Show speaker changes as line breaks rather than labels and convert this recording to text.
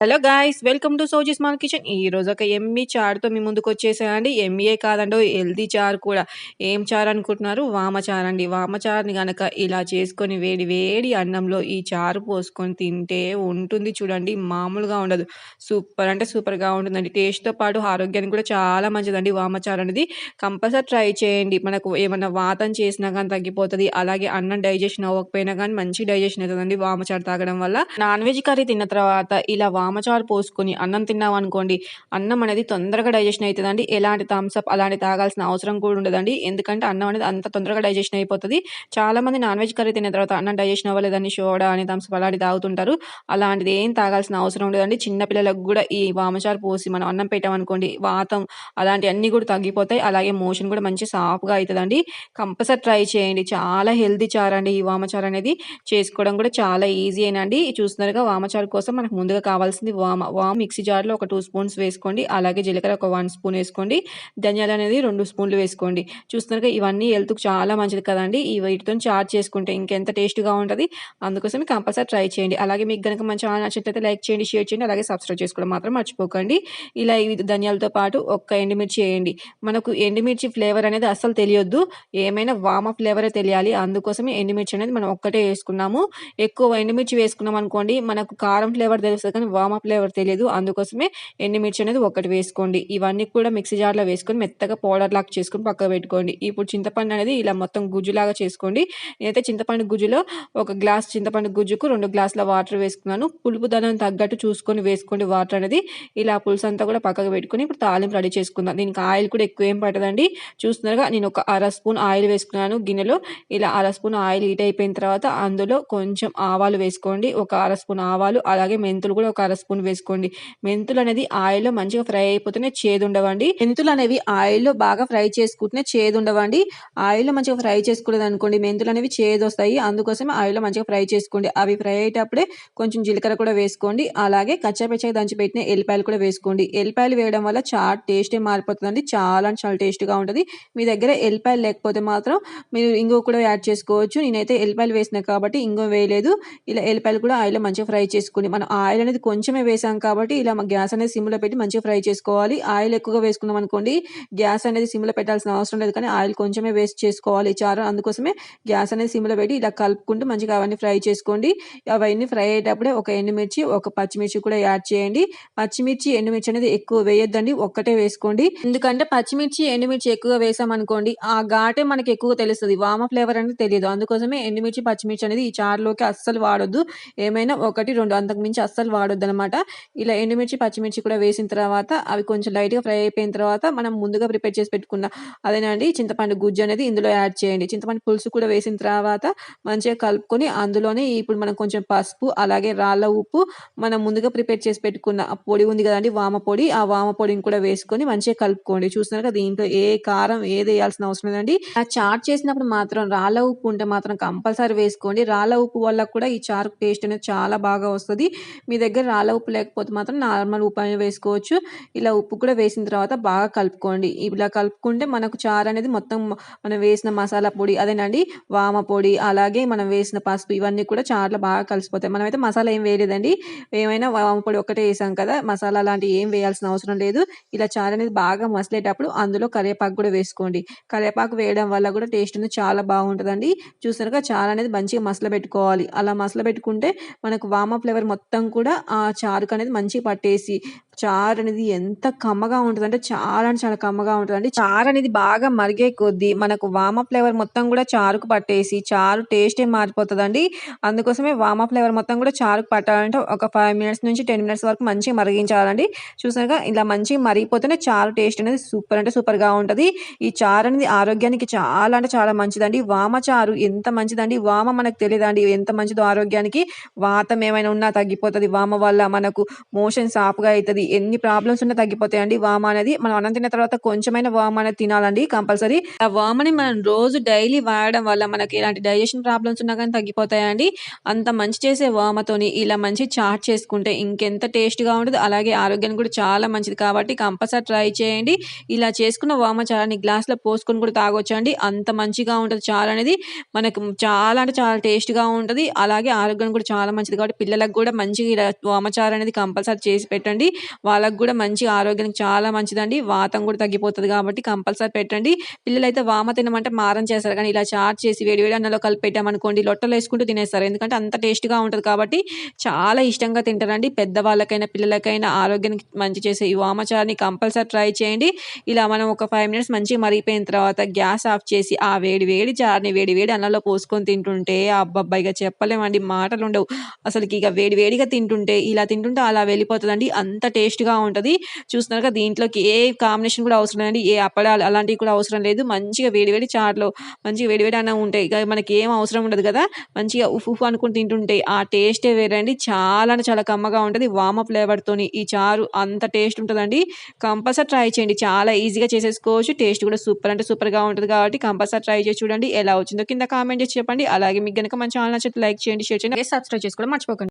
Hello guys welcome to Sowji small kitchen ఈ రోజు ఒక ఎమ్మి చారుతో మీ ముందుకు వచ్చేసానండి. ఎమ్మియే కాదండి హెల్దీ చారు కూడా. ఏం చారు అనుకుంటున్నారు? వామచారు అండి. వామచారుని కనుక ఇలా చేసుకొని వేడి వేడి అన్నంలో ఈ చారు పోసుకొని తింటే ఉంటుంది చూడండి. మామూలుగా ఉండదు. సూపర్ అంటే సూపర్గా ఉంటుందండి. టేస్ట్తో పాటు ఆరోగ్యానికి కూడా చాలా మంచిదండి వామచారు అనేది. కంపల్సరీ ట్రై చేయండి. మనకు ఏమన్నా వాతం చేసినా కానీ తగ్గిపోతుంది. అలాగే అన్నం డైజెషన్ అవ్వకపోయినా కానీ మంచి డైజెషన్ అవుతుందండి వామచారు తాగడం వల్ల. నాన్ వెజ్ కర్రీ తిన్న తర్వాత ఇలా వామచారు పోసుకొని అన్నం తిన్నాం అనుకోండి అన్నం అనేది తొందరగా డైజెషన్ అవుతుందండి ఎలాంటి థమ్స్అప్ అలాంటి తాగాల్సిన అవసరం కూడా ఉండదండి. ఎందుకంటే అన్నం అనేది అంత తొందరగా డైజెషన్ అయిపోతుంది. చాలా మంది నాన్ వెజ్ కర్రీ తిన్న తర్వాత అన్నం డైజెషన్ అవ్వలేదని సోడా అని థమ్స్అప్ అలాంటి తాగుతుంటారు. అలాంటిది ఏం తాగాల్సిన అవసరం ఉండదండి. చిన్నపిల్లలకు కూడా ఈ వామచారు పోసి మనం అన్నం పెట్టామనుకోండి వాతం అలాంటివన్నీ కూడా తగ్గిపోతాయి. అలాగే మోషన్ కూడా మంచి సాఫ్గా అవుతుందండి కంపల్సరీ ట్రై చేయండి. చాలా హెల్తీ చారు అండి ఈ వామచారు అనేది. చేసుకోవడం కూడా చాలా ఈజీ అయినండి చూస్తున్నారుగా వామచారు కోసం మనకు ముందుగా కావాల్సింది వామ వామ మిక్సీ జార్లో ఒక టూ స్పూన్స్ వేసుకోండి. అలాగే జీలకర్ర ఒక వన్ స్పూన్ వేసుకోండి. ధనియాలు అనేది రెండు స్పూన్లు వేసుకోండి. చూస్తున్నారుగా ఇవన్నీ హెల్త్కి చాలా మంచిది కదండి. ఈ వీటితో చార్జ్ చేసుకుంటే ఇంకెంత టేస్ట్గా ఉంటుంది. అందుకోసం కంపల్సరీ ట్రై చేయండి. అలాగే మీకు కనుక మంచి ఛానల్ నచ్చినట్లయితే లైక్ చేయండి షేర్ చేయండి అలాగే సబ్స్క్రైబ్ చేసుకోవడం మాత్రం మర్చిపోకండి. ఇలా ధనియాలతో పాటు ఒక్క ఎండుమిర్చి వేయండి. మనకు ఎండుమిర్చి ఫ్లేవర్ అనేది అస్సలు తెలియొద్దు. ఏమైనా వామ ఫ్లేవరే తెలియాలి. అందుకోసమే ఎండుమిర్చి అనేది మనం ఒక్కటే వేసుకున్నాము. ఎక్కువ ఎండుమిర్చి వేసుకున్నాం అనుకోండి మనకు కారం ఫ్లేవర్ తెలుస్తుంది కానీ వామ ఫ్లేవర్ తెలియదు అందుకోసమే ఎండుమిర్చి అనేది ఒకటి వేసుకోండి. ఇవన్నీ కూడా మిక్సీ జార్లో వేసుకొని మెత్తగా పౌడర్ లాగా చేసుకొని పక్కకు పెట్టుకోండి. ఇప్పుడు చింతపండు అనేది ఇలా మొత్తం గుజ్జులాగా చేసుకోండి. నేనైతే చింతపండు గుజ్జులో ఒక గ్లాస్ చింతపండు గుజ్జుకు రెండు గ్లాసుల వాటర్ వేసుకున్నాను. పులుపు దానం తగ్గట్టు చూసుకొని వేసుకోండి వాటర్ అనేది. ఇలా పులుసు అంతా కూడా పక్కకు పెట్టుకుని ఇప్పుడు తాలింపు రెడీ చేసుకుందాం. దీనికి ఆయిల్ కూడా ఎక్కువ ఏం పట్టదండి. చూస్తున్నారుగా నేను ఒక అర స్పూన్ ఆయిల్ వేసుకున్నాను గిన్నెలో. ఇలా అర స్పూన్ ఆయిల్ హీట్ అయిపోయిన తర్వాత అందులో కొంచెం ఆవాలు వేసుకోండి. ఒక అర స్పూన్ ఆవాలు అలాగే మెంతులు కూడా ఒక అర స్పూన్ వేసుకోండి. మెంతులు అనేది ఆయిల్లో మంచిగా ఫ్రై అయిపోతేనే చేదు ఉండవండి. మెంతులు అనేవి ఆయిల్లో బాగా ఫ్రై చేసుకుంటేనే చేదు ఉండవండి. ఆయిల్లో మంచిగా ఫ్రై చేసుకోలేదు అనుకోండి మెంతులు అనేవి చేదు వస్తాయి. అందుకోసం ఆయిల్లో మంచిగా ఫ్రై చేసుకోండి. అవి ఫ్రై అయ్యేటప్పుడే కొంచెం జీలకర్ర కూడా వేసుకోండి. అలాగే కచ్చాపచ్చగా దంచి పెట్టిన ఎల్లిపాయలు కూడా వేసుకోండి. ఎల్లిపాయలు వేయడం వల్ల చాట్ టేస్టే మారిపోతుందండి. చాలా చాలా టేస్ట్గా ఉంటుంది. మీ దగ్గర ఎల్లిపాయలు లేకపోతే మాత్రం మీరు ఇంగో కూడా యాడ్ చేసుకోవచ్చు. నేనైతే ఎల్లిపాయలు వేసినా కాబట్టి ఇంగో వేయలేదు. ఇలా ఎల్లిపాయలు కూడా ఆయిల్లో మంచిగా ఫ్రై చేసుకోండి మనం ఆయిల్ అనేది కొంచెం కొంచెమే వేసాం కాబట్టి ఇలా గ్యాస్ అనేది సిమ్లో పెట్టి మంచిగా ఫ్రై చేసుకోవాలి. ఆయిల్ ఎక్కువగా వేసుకున్నాం అనుకోండి గ్యాస్ అనేది సిమ్లో పెట్టాల్సిన అవసరం లేదు కానీ ఆయిల్ కొంచెమే వేస్ట్ చేసుకోవాలి చారు. అందుకోసమే గ్యాస్ అనేది సిమ్లో పెట్టి ఇలా కలుపుకుంటూ మంచిగా అవన్నీ ఫ్రై చేసుకోండి. అవన్నీ ఫ్రై అయ్యేటప్పుడే ఒక ఎండుమిర్చి ఒక పచ్చిమిర్చి కూడా యాడ్ చేయండి. పచ్చిమిర్చి ఎండుమిర్చి అనేది ఎక్కువ వేయొద్దండి ఒక్కటే వేసుకోండి. ఎందుకంటే పచ్చిమిర్చి ఎండుమిర్చి ఎక్కువగా వేసామనుకోండి ఆ ఘాటే మనకి ఎక్కువ తెలుస్తుంది. వామ ఫ్లేవర్ అనేది తెలియదు. అందుకోసమే ఎండుమిర్చి పచ్చిమిర్చి అనేది ఈ చారులోకి అస్సలు వాడొద్దు. ఏమైనా ఒకటి రెండు అంతకు మించి అస్సలు వాడొద్దు అనమాట ఇలా ఎండుమిర్చి పచ్చిమిర్చి కూడా వేసిన తర్వాత అవి కొంచెం లైట్గా ఫ్రై అయిపోయిన తర్వాత మనం ముందుగా ప్రిపేర్ చేసి పెట్టుకున్న అదేనండి చింతపండు గుజ్జు అనేది ఇందులో యాడ్ చేయండి. చింతపండు పులుసు కూడా వేసిన తర్వాత మంచిగా కలుపుకొని అందులోనే ఇప్పుడు మనం కొంచెం పసుపు అలాగే రాళ్ళ ఉప్పు మనం ముందుగా ప్రిపేర్ చేసి పెట్టుకున్న పొడి ఉంది కదండి వామ పొడి ఆ వామ పొడిని కూడా వేసుకొని మంచిగా కలుపుకోండి. చూస్తున్నారు కదా దీంట్లో ఏ కారం ఏది వేయాల్సిన అవసరం లేదండి. ఆ చాట్ చేసినప్పుడు మాత్రం రాళ్ళ ఉప్పు ఉంటే మాత్రం కంపల్సరీ వేసుకోండి. రాళ్ళ ఉప్పు వల్ల కూడా ఈ చారు టేస్ట్ అనేది చాలా బాగా వస్తుంది. మీ దగ్గర చాలా ఉప్పు లేకపోతే మాత్రం నార్మల్ ఉప్పు అనేది వేసుకోవచ్చు. ఇలా ఉప్పు కూడా వేసిన తర్వాత బాగా కలుపుకోండి. ఇలా కలుపుకుంటే మనకు చారు అనేది మొత్తం మనం వేసిన మసాలా పొడి అదేనండి వామ పొడి అలాగే మనం వేసిన పసుపు ఇవన్నీ కూడా చారులో బాగా కలిసిపోతాయి. మనమైతే మసాలా ఏం వేయలేదండి. ఏమైనా వామ పొడి ఒక్కటే వేసాం కదా మసాలా లాంటివి ఏం వేయాల్సిన అవసరం లేదు. ఇలా చారు అనేది బాగా మసలేటప్పుడు అందులో కరివేపాకు కూడా వేసుకోండి. కరివేపాకు వేయడం వల్ల కూడా టేస్ట్ అనేది చాలా బాగుంటుందండి. చూసారుగా చారు అనేది మంచిగా మసల పెట్టుకోవాలి అలా మసల పెట్టుకుంటే మనకు వామ ఫ్లేవర్ మొత్తం కూడా ఆ చారుకు అనేది మంచిగా పట్టేసి చారు అనేది ఎంత కమ్మగా ఉంటుందంటే చాలా అంటే చాలా కమ్మగా ఉంటుందండి. చారు అనేది బాగా మరిగే కొద్దీ మనకు వామ ఫ్లేవర్ మొత్తం కూడా చారుకు పట్టేసి చారు టేస్టే మారిపోతుందండి. అందుకోసమే వామ ఫ్లేవర్ మొత్తం కూడా చారుకు పట్టాలంటే ఒక ఫైవ్ మినిట్స్ నుంచి టెన్ మినిట్స్ వరకు మంచిగా మరిగించాలండి. చూసారుగా ఇలా మంచిగా మరిగిపోతేనే చారు టేస్ట్ అనేది సూపర్ అంటే సూపర్గా ఉంటుంది. ఈ చారు అనేది ఆరోగ్యానికి చాలా అంటే చాలా మంచిదండి. వామ చారు ఎంత మంచిదండి? వామ మనకు తెలియదండి. ఎంత మంచిదో ఆరోగ్యానికి. వాతం ఏమైనా ఉన్నా తగ్గిపోతుంది. వామ వల్ల మనకు మోషన్ సాఫ్గా అవుతుంది ఎన్ని ప్రాబ్లమ్స్ ఉన్నా తగ్గిపోతాయండి వామ అనేది. మనం అన్నం తిన్న తర్వాత కొంచెమైన వామ అనేది తినాలండి కంపల్సరీ. ఆ వామని మనం రోజు డైలీ వాడడం వల్ల మనకి ఎలాంటి డైజెషన్ ప్రాబ్లమ్స్ ఉన్నా కానీ తగ్గిపోతాయండి. అంత మంచి చేసే వామతోని ఇలా మంచి చాట్ చేసుకుంటే ఇంకెంత టేస్ట్‌గా ఉంటుంది అలాగే ఆరోగ్యానికి కూడా చాలా మంచిది కాబట్టి కంపల్సరీ ట్రై చేయండి. ఇలా చేసుకున్న వామ చాలని గ్లాస్‌లో పోసుకొని కూడా తాగొచ్చండి. అంత మంచిగా ఉంటుంది చాలా అనేది. మనకు చాలా అంటే చాలా టేస్ట్‌గా ఉంటుంది అలాగే ఆరోగ్యానికి కూడా చాలా మంచిది కాబట్టి పిల్లలకు కూడా మంచిగా ఇలా వామచారం అనేది కంపల్సరీ చేసి పెట్టండి. వాళ్ళకు కూడా మంచి ఆరోగ్యానికి చాలా మంచిదండి. వాతం కూడా తగ్గిపోతుంది కాబట్టి కంపల్సరీ పెట్టండి. పిల్లలైతే వామ తినమంటే మారం చేస్తారు. కానీ ఇలా చారు చేసి వేడి వేడి అన్నంలో కలిపి పెట్టామనుకోండి లొట్టలు వేసుకుంటూ తినేస్తారు. ఎందుకంటే అంత టేస్ట్‌గా ఉంటుంది కాబట్టి చాలా ఇష్టంగా తింటారండి. పెద్దవాళ్ళకైనా, పిల్లలకైనా ఆరోగ్యానికి మంచి చేసే ఈ వామ కంపల్సరీ ట్రై చేయండి. ఇలా మనం ఒక ఫైవ్ మినిట్స్ మంచిగా మరిగిపోయిన తర్వాత గ్యాస్ ఆఫ్ చేసి ఆ వేడి వేడి చారుని వేడి వేడి అన్నంలో పోసుకొని తింటుంటే అబ్బబ్బా! చెప్పలేమండి చెప్పలేమండి మాటలుండవు. అసలుకి ఇక వేడి వేడిగా తింటుంటే ఇలా తింటుంటే అలా వెళ్ళిపోతుందండి అంత టేస్ట్‌గా ఉంటది. చూస్తున్నారుగా దీంట్లోకి ఏ కాంబినేషన్ కూడా అవసరం లేదండి. ఏ అప్పడాలు అలాంటివి కూడా అవసరం లేదు. మంచిగా వేడివేడి చాట్లో మంచిగా వేడివేడి అన్న ఉంటాయి మనకి ఏం అవసరం ఉండదు కదా మంచిగా ఉఫ్ ఉఫ్ అనుకుని తింటుంటే ఆ టేస్టే వేరండి. చాలా అంటే చాలా కమ్మగా ఉంటుంది వామ ఫ్లేవర్‌తోని ఈ చారు అంత టేస్ట్ ఉంటుందండి కంపల్సరీ ట్రై చేయండి. చాలా ఈజీగా చేసేసుకోవచ్చు. టేస్ట్ కూడా సూపర్ అంటే సూపర్‌గా ఉంటుంది కాబట్టి కంపల్సరీ ట్రై చేసి చూడండి. ఎలా వచ్చిందో కింద కామెంట్ చేసి చెప్పండి. అలాగే మీకు కనుక మన ఛానల్ నచ్చితే లైక్ చేయండి, షేర్ చేయండి, సబ్స్క్రైబ్ చేసుకోవడం మర్చిపోకండి.